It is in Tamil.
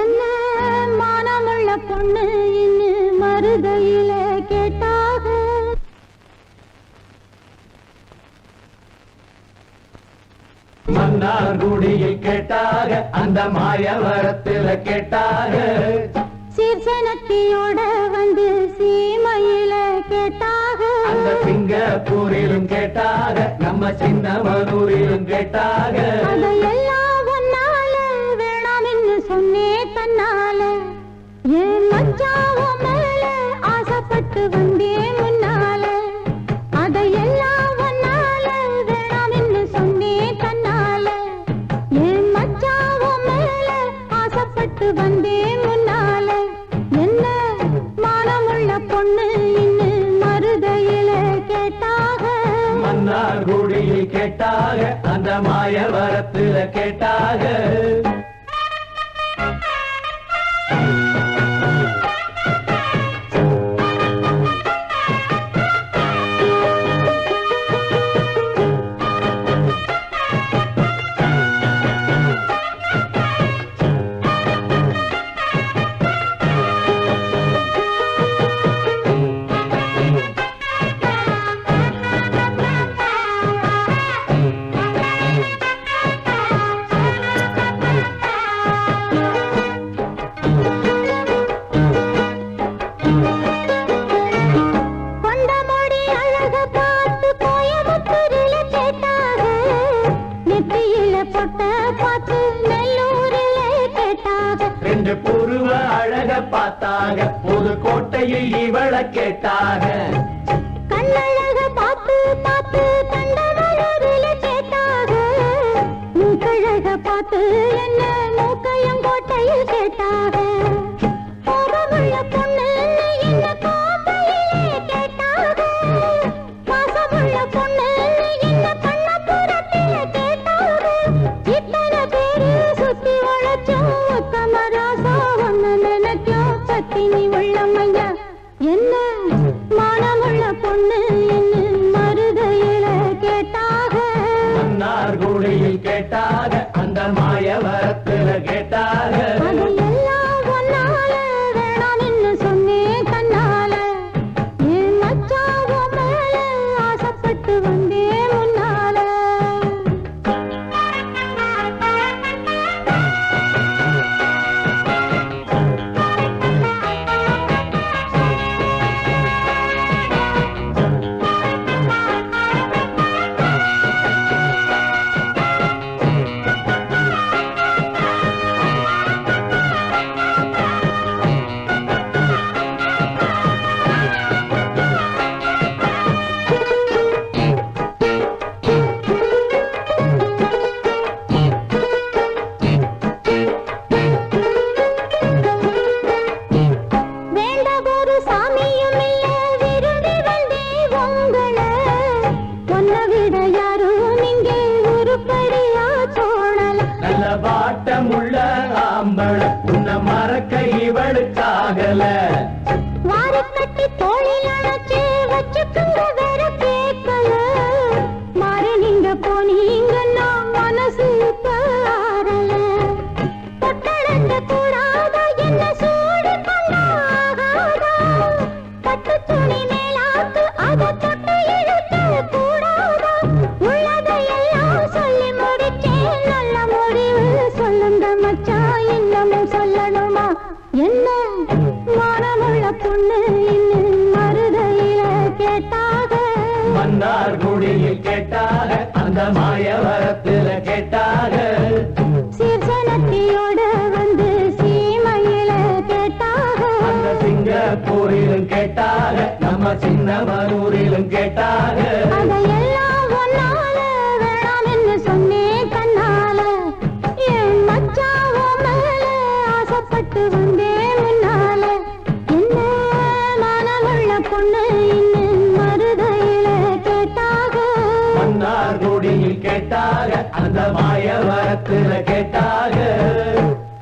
என்ன மானமுள்ள பொண்ணு இன்னு மருதையில கேட்டாக? மன்னார் குடியில் கேட்டாக அந்த மாயவரத்துல கேட்டாக? சீர்சனத்தியோட வந்து சீமையில கேட்டாக? அந்த சிங்கப்பூரிலும் கேட்டாக நம்ம சின்னமனூரிலும் கேட்டாக? பார்த்து வந்தேன் முன்னால. என்ன? மானமுள்ள பொண்ணு இன்னு மருதையில கேட்டாக. மன்னார் குடியில் கேட்டாக அந்த மாய வரத்துல கேட்டாக. பார்த்தாக. புதுக்கோட்டையில் இவள கேட்டாக கண்ணழக பார்த்து பாப்பு கண்டமலரில கேட்டாக. மூக்கழக பார்த்து என்ன மூக்கையங்கோட்டையில் Tiny இவளுக்காகல. வாரக்கட்டி தோழில் என்ன மானமுள்ள பொண்ணு இன்னும் மருதையில கேட்டாக. மன்னார் குடியில் கேட்டாக அந்த மாயவரத்துல கேட்டாக. சீர்சனத்தியோட வந்து சீமையில கேட்டாக. அந்த சிங்கப்பூரிலும் கேட்டாக நம்ம சின்னமனூரிலும் கேட்டாக. அதையெல்லாம் கேட்டாக அந்த மாய வரத்துல கேட்டாக